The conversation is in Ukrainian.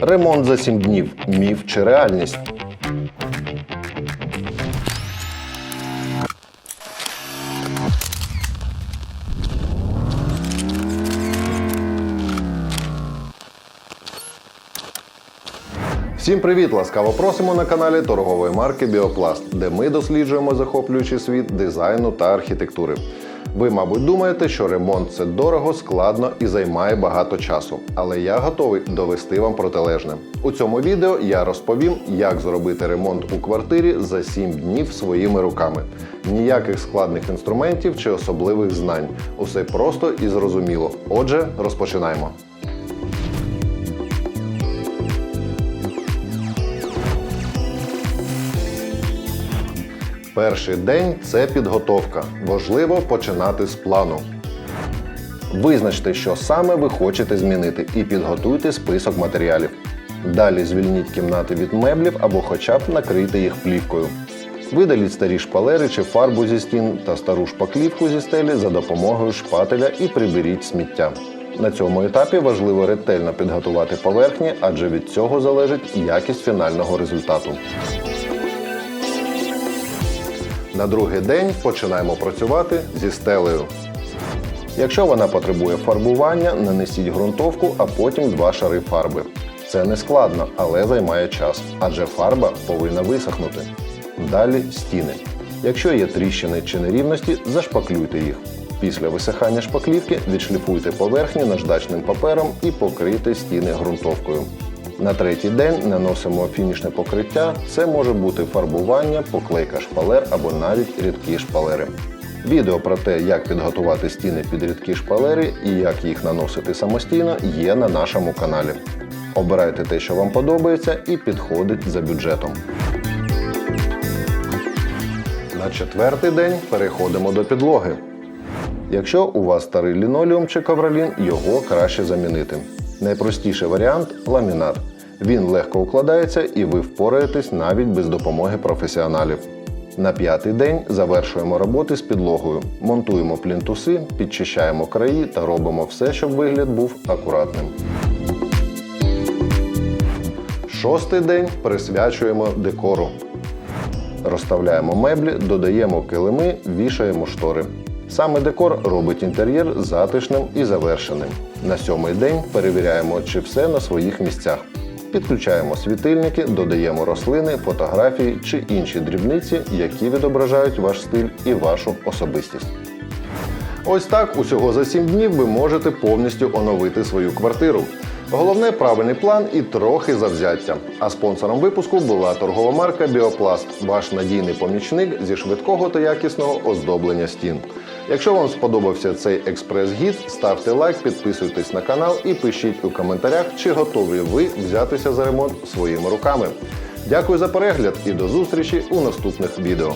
Ремонт за 7 днів. Міф чи реальність? Всім привіт! Ласкаво просимо на каналі торгової марки Біопласт, де ми досліджуємо захоплюючий світ дизайну та архітектури. Ви, мабуть, думаєте, що ремонт це дорого, складно і займає багато часу. Але я готовий довести вам протилежне. У цьому відео я розповім, як зробити ремонт у квартирі за 7 днів своїми руками. Ніяких складних інструментів чи особливих знань. Усе просто і зрозуміло. Отже, розпочинаємо. Перший день це підготовка. Важливо починати з плану. Визначте, що саме ви хочете змінити, і підготуйте список матеріалів. Далі звільніть кімнати від меблів або хоча б накрийте їх плівкою. Видаліть старі шпалери чи фарбу зі стін та стару шпаклівку зі стелі за допомогою шпателя і приберіть сміття. На цьому етапі важливо ретельно підготувати поверхні, адже від цього залежить якість фінального результату. На другий день починаємо працювати зі стелею. Якщо вона потребує фарбування, нанесіть ґрунтовку, а потім два шари фарби. Це не складно, але займає час, адже фарба повинна висохнути. Далі стіни. Якщо є тріщини чи нерівності, зашпаклюйте їх. Після висихання шпаклівки відшліфуйте поверхні наждачним папером і покрийте стіни ґрунтовкою. На третій день наносимо фінішне покриття. Це може бути фарбування, поклейка шпалер або навіть рідкі шпалери. Відео про те, як підготувати стіни під рідкі шпалери і як їх наносити самостійно, є на нашому каналі. Обирайте те, що вам подобається, і підходить за бюджетом. На четвертий день переходимо до підлоги. Якщо у вас старий лінолеум чи ковролін, його краще замінити. Найпростіший варіант ламінат. Він легко укладається і ви впораєтесь навіть без допомоги професіоналів. На п'ятий день завершуємо роботи з підлогою, монтуємо плінтуси, підчищаємо краї та робимо все, щоб вигляд був акуратним. Шостий день присвячуємо декору. Розставляємо меблі, додаємо килими, вішаємо штори. Саме декор робить інтер'єр затишним і завершеним. На сьомий день перевіряємо, чи все на своїх місцях. Підключаємо світильники, додаємо рослини, фотографії чи інші дрібниці, які відображають ваш стиль і вашу особистість. Ось так усього за 7 днів ви можете повністю оновити свою квартиру. Головне правильний план і трохи завзяття. А спонсором випуску була торгова марка Біопласт, ваш надійний помічник зі швидкого та якісного оздоблення стін. Якщо вам сподобався цей експрес-гід, ставте лайк, підписуйтесь на канал і пишіть у коментарях, чи готові ви взятися за ремонт своїми руками. Дякую за перегляд і до зустрічі у наступних відео.